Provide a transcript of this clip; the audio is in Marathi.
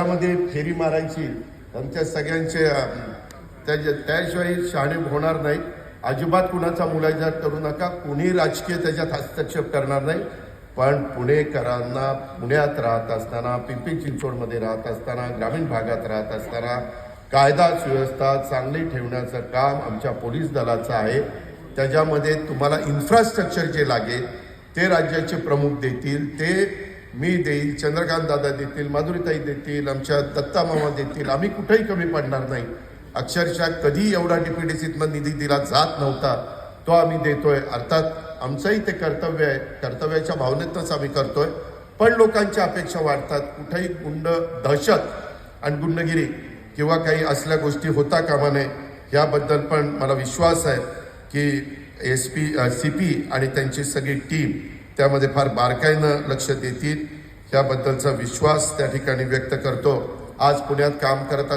त्यामध्ये फेरी मारायची आमच्या सगळ्यांचे त्याच्या त्याशिवाय शहाणे होणार नाही. अजिबात कुणाचा मुलाजा करू नका. कुणी राजकीय त्याच्यात हस्तक्षेप करणार नाही. पण पुणेकरांना पुण्यात राहत असताना पिंपरी चिंचवडमध्ये राहत असताना ग्रामीण भागात राहत असताना कायदा सुव्यवस्था चांगली ठेवण्याचं काम आमच्या पोलीस दलाचं आहे. त्याच्यामध्ये तुम्हाला इन्फ्रास्ट्रक्चर जे लागेल ते राज्याचे प्रमुख देतील. ते मी देईल चंद्रकांत दादा देतील माधुरीताई देतील आमच्या दत्ता मामा देतील. आम्ही कुठेही कमी पडणार नाही. अक्षरशः कधी एवढा डीपीडीसीतनं निधी दिला जात नव्हता. तो आम्ही देतोय. अर्थात आमचंही ते कर्तव्य आहे. कर्तव्याच्या भावनेतच आम्ही करतोय. पण लोकांच्या अपेक्षा वाढतात. कुठेही गुंड दहशत आणि गुंडगिरी किंवा काही असल्या गोष्टी होता कामा नये. याबद्दल पण मला विश्वास आहे की एस पी सी पी आणि त्यांची सगळी टीम त्यामध्ये फार बारकाईनं लक्ष देतील. याबद्दलचा विश्वास त्या ठिकाणी व्यक्त करतो. आज पुण्यात काम करत